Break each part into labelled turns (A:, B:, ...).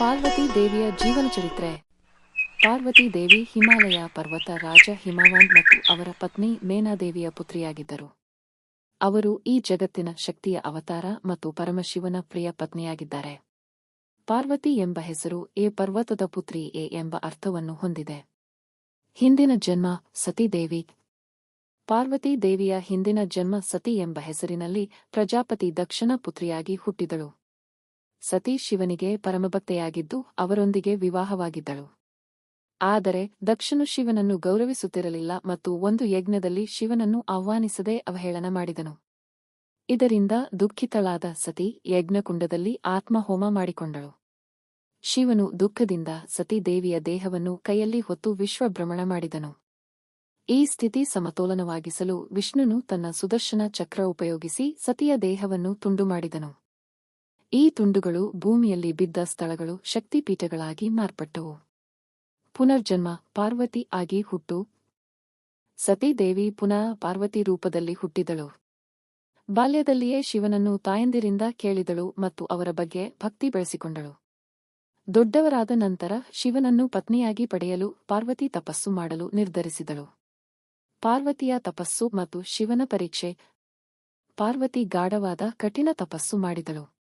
A: ಪಾರ್ವತಿ ದೇವಿಯ ಜೀವನ ಚರಿತ್ರೆ. ಪಾರ್ವತಿ ದೇವಿ ಹಿಮಾಲಯ ಪರ್ವತ ರಾಜ ಹಿಮಾವಾನ್ ಮತ್ತು ಅವರ ಪತ್ನಿ ಮೇನಾದೇವಿಯ ಪುತ್ರಿಯಾಗಿದ್ದರು. ಅವರು ಈ ಜಗತ್ತಿನ ಶಕ್ತಿಯ ಅವತಾರ ಮತ್ತು ಪರಮಶಿವನ ಪ್ರಿಯ ಪತ್ನಿಯಾಗಿದ್ದಾರೆ. ಪಾರ್ವತಿ ಎಂಬ ಹೆಸರು ಎ ಪರ್ವತದ ಪುತ್ರಿ ಎ ಎಂಬ ಅರ್ಥವನ್ನು ಹೊಂದಿದೆ. ಹಿಂದಿನ ಜನ್ಮ ಸತೀದೇವಿ ಪಾರ್ವತಿ ದೇವಿಯ ಹಿಂದಿನ ಜನ್ಮ ಸತಿ ಎಂಬ ಹೆಸರಿನಲ್ಲಿ ಪ್ರಜಾಪತಿ ದಕ್ಷಿಣ ಪುತ್ರಿಯಾಗಿ ಹುಟ್ಟಿದಳು. ಸತಿ ಶಿವನಿಗೆ ಪರಮಭಕ್ತೆಯಾಗಿದ್ದು ಅವರೊಂದಿಗೆ ವಿವಾಹವಾಗಿದ್ದಳು. ಆದರೆ ದಕ್ಷನು ಶಿವನನ್ನು ಗೌರವಿಸುತ್ತಿರಲಿಲ್ಲ ಮತ್ತು ಒಂದು ಯಜ್ಞದಲ್ಲಿ ಶಿವನನ್ನು ಆಹ್ವಾನಿಸದೆ ಅವಹೇಳನ ಮಾಡಿದನು. ಇದರಿಂದ ದುಃಖಿತಳಾದ ಸತಿ ಯಜ್ಞಕುಂಡದಲ್ಲಿ ಆತ್ಮಹೋಮ ಮಾಡಿಕೊಂಡಳು. ಶಿವನು ದುಃಖದಿಂದ ಸತಿ ದೇವಿಯ ದೇಹವನ್ನು ಕೈಯಲ್ಲಿ ಹೊತ್ತು ವಿಶ್ವಭ್ರಮಣ ಮಾಡಿದನು. ಈ ಸ್ಥಿತಿ ಸಮತೋಲನವಾಗಿಸಲು ವಿಷ್ಣುನು ತನ್ನ ಸುದರ್ಶನ ಚಕ್ರ ಉಪಯೋಗಿಸಿ ಸತಿಯ ದೇಹವನ್ನು ತುಂಡು ಮಾಡಿದನು. ಈ ತುಂಡುಗಳು ಭೂಮಿಯಲ್ಲಿ ಬಿದ್ದ ಸ್ಥಳಗಳು ಶಕ್ತಿಪೀಠಗಳಾಗಿ ಮಾರ್ಪಟ್ಟವು. ಪುನರ್ಜನ್ಮ ಪಾರ್ವತಿ ಆಗಿ ಹುಟ್ಟು. ಸತೀದೇವಿ ಪುನಃ ಪಾರ್ವತಿ ರೂಪದಲ್ಲಿ ಹುಟ್ಟಿದಳು. ಬಾಲ್ಯದಲ್ಲಿಯೇ ಶಿವನನ್ನು ತಾಯಂದಿರಿಂದ ಕೇಳಿದಳು ಮತ್ತು ಅವರ ಬಗ್ಗೆ ಭಕ್ತಿ ಬೆಳೆಸಿಕೊಂಡಳು. ದೊಡ್ಡವರಾದ ನಂತರ ಶಿವನನ್ನು ಪತ್ನಿಯಾಗಿ ಪಡೆಯಲು ಪಾರ್ವತಿ ತಪಸ್ಸು ಮಾಡಲು ನಿರ್ಧರಿಸಿದಳು. ಪಾರ್ವತಿಯ ತಪಸ್ಸು ಮತ್ತು ಶಿವನ ಪರೀಕ್ಷೆ ಪಾರ್ವತಿ ಗಾಢವಾದ ಕಠಿಣ ತಪಸ್ಸು ಮಾಡಿದಳು.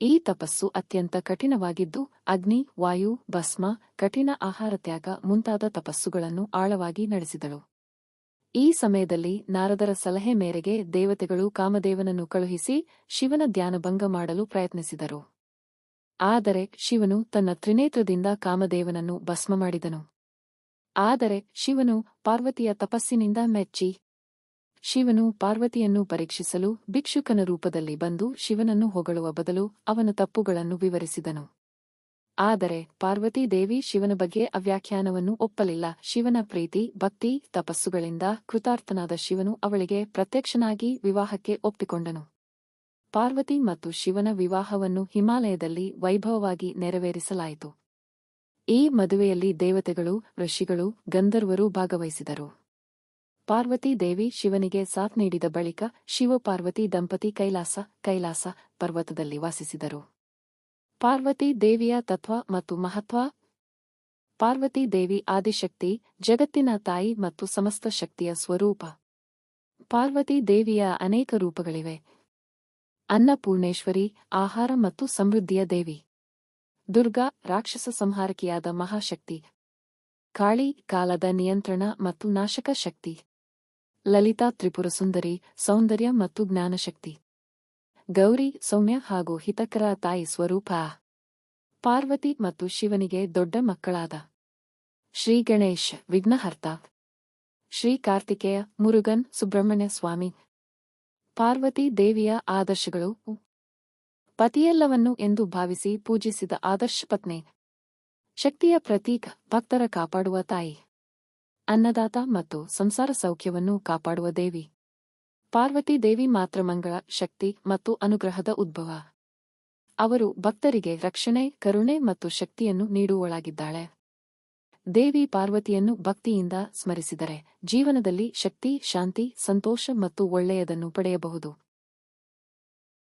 A: ಈ ತಪಸ್ಸು ಅತ್ಯಂತ ಕಠಿಣವಾಗಿದ್ದು, ಅಗ್ನಿ, ವಾಯು, ಭಸ್ಮ, ಕಠಿಣ ಆಹಾರ ತ್ಯಾಗ ಮುಂತಾದ ತಪಸ್ಸುಗಳನ್ನು ಆಳವಾಗಿ ನಡೆಸಿದಳು. ಈ ಸಮಯದಲ್ಲಿ ನಾರದರ ಸಲಹೆ ಮೇರೆಗೆ ದೇವತೆಗಳು ಕಾಮದೇವನನ್ನು ಕಳುಹಿಸಿ ಶಿವನ ಧ್ಯಾನಭಂಗ ಮಾಡಲು ಪ್ರಯತ್ನಿಸಿದರು. ಆದರೆ ಶಿವನು ತನ್ನ ತ್ರಿನೇತ್ರದಿಂದ ಕಾಮದೇವನನ್ನು ಭಸ್ಮ ಮಾಡಿದನು. ಆದರೆ ಶಿವನು ಪಾರ್ವತಿಯ ತಪಸ್ಸಿನಿಂದ ಮೆಚ್ಚಿ ಶಿವನು ಪಾರ್ವತಿಯನ್ನು ಪರೀಕ್ಷಿಸಲು ಭಿಕ್ಷುಕನ ರೂಪದಲ್ಲಿ ಬಂದು ಶಿವನನ್ನು ಹೊಗಳುವ ಬದಲು ಅವನ ತಪ್ಪುಗಳನ್ನು ವಿವರಿಸಿದನು. ಆದರೆ ಪಾರ್ವತಿ ದೇವಿ ಶಿವನ ಬಗ್ಗೆ ಅವ್ಯಾಖ್ಯಾನವನ್ನು ಒಪ್ಪಲಿಲ್ಲ. ಶಿವನ ಪ್ರೀತಿ, ಭಕ್ತಿ, ತಪಸ್ಸುಗಳಿಂದ ಕೃತಾರ್ಥನಾದ ಶಿವನು ಅವಳಿಗೆ ಪ್ರತ್ಯಕ್ಷನಾಗಿ ವಿವಾಹಕ್ಕೆ ಒಪ್ಪಿಕೊಂಡನು. ಪಾರ್ವತಿ ಮತ್ತು ಶಿವನ ವಿವಾಹವನ್ನು ಹಿಮಾಲಯದಲ್ಲಿ ವೈಭವವಾಗಿ ನೆರವೇರಿಸಲಾಯಿತು. ಈ ಮದುವೆಯಲ್ಲಿ ದೇವತೆಗಳು, ಋಷಿಗಳು, ಗಂಧರ್ವರು ಭಾಗವಹಿಸಿದರು. ಪಾರ್ವತಿ ದೇವಿ ಶಿವನಿಗೆ ಸಾಥ್ ನೀಡಿದ ಬಳಿಕ ಶಿವಪಾರ್ವತಿ ದಂಪತಿ ಕೈಲಾಸ ಕೈಲಾಸ ಪರ್ವತದಲ್ಲಿ ವಾಸಿಸಿದರು. ಪಾರ್ವತಿ ದೇವಿಯ ತತ್ವ ಮತ್ತು ಮಹತ್ವ? ಪಾರ್ವತಿ ದೇವಿ ಆದಿಶಕ್ತಿ, ಜಗತ್ತಿನ ತಾಯಿ ಮತ್ತು ಸಮಸ್ತ ಶಕ್ತಿಯ ಸ್ವರೂಪ. ಪಾರ್ವತಿ ದೇವಿಯ ಅನೇಕ ರೂಪಗಳಿವೆ. ಅನ್ನಪೂರ್ಣೇಶ್ವರಿ, ಆಹಾರ ಮತ್ತು ಸಮೃದ್ಧಿಯ ದೇವಿ. ದುರ್ಗಾ, ರಾಕ್ಷಸ ಸಂಹಾರಕಿಯಾದ ಮಹಾಶಕ್ತಿ. ಕಾಳಿ, ಕಾಲದ ನಿಯಂತ್ರಣ ಮತ್ತು ನಾಶಕ ಶಕ್ತಿ. ಲಲಿತಾ ತ್ರಿಪುರ ಸುಂದರಿ, ಸೌಂದರ್ಯ ಮತ್ತು ಜ್ಞಾನಶಕ್ತಿ. ಗೌರಿ, ಸೌಮ್ಯ ಹಾಗೂ ಹಿತಕರ ತಾಯಿ ಸ್ವರೂಪ. ಪಾರ್ವತಿ ಮತ್ತು ಶಿವನಿಗೆ ದೊಡ್ಡ ಮಕ್ಕಳಾದ. ಶ್ರೀ ಗಣೇಶ್, ವಿಘ್ನಹರ್ತ. ಶ್ರೀ ಕಾರ್ತಿಕೇಯ, ಮುರುಗನ್, ಸುಬ್ರಹ್ಮಣ್ಯ ಸ್ವಾಮಿ. ಪಾರ್ವತಿ ದೇವಿಯ ಆದರ್ಶಗಳು. ಪತಿಯೆಲ್ಲವನ್ನು ಎಂದು ಭಾವಿಸಿ ಪೂಜಿಸಿದ ಆದರ್ಶ ಪತ್ನಿ. ಶಕ್ತಿಯ ಪ್ರತೀಕ ಭಕ್ತರ ಕಾಪಾಡುವ ತಾಯಿ. ಅನ್ನದಾತ ಮತ್ತು ಸಂಸಾರ ಸೌಖ್ಯವನ್ನು ಕಾಪಾಡುವ ದೇವಿ. ಪಾರ್ವತಿ ದೇವಿ ಮಾತ್ರ ಮಂಗಳ, ಶಕ್ತಿ ಮತ್ತು ಅನುಗ್ರಹದ ಉದ್ಭವ. ಅವರು ಭಕ್ತರಿಗೆ ರಕ್ಷಣೆ, ಕರುಣೆ ಮತ್ತು ಶಕ್ತಿಯನ್ನು ನೀಡುವಳಾಗಿದ್ದಾಳೆ ದೇವಿ ಪಾರ್ವತಿಯನ್ನು ಭಕ್ತಿಯಿಂದ ಸ್ಮರಿಸಿದರೆ ಜೀವನದಲ್ಲಿ ಶಕ್ತಿ, ಶಾಂತಿ, ಸಂತೋಷ ಮತ್ತು ಒಳ್ಳೆಯದನ್ನು ಪಡೆಯಬಹುದು.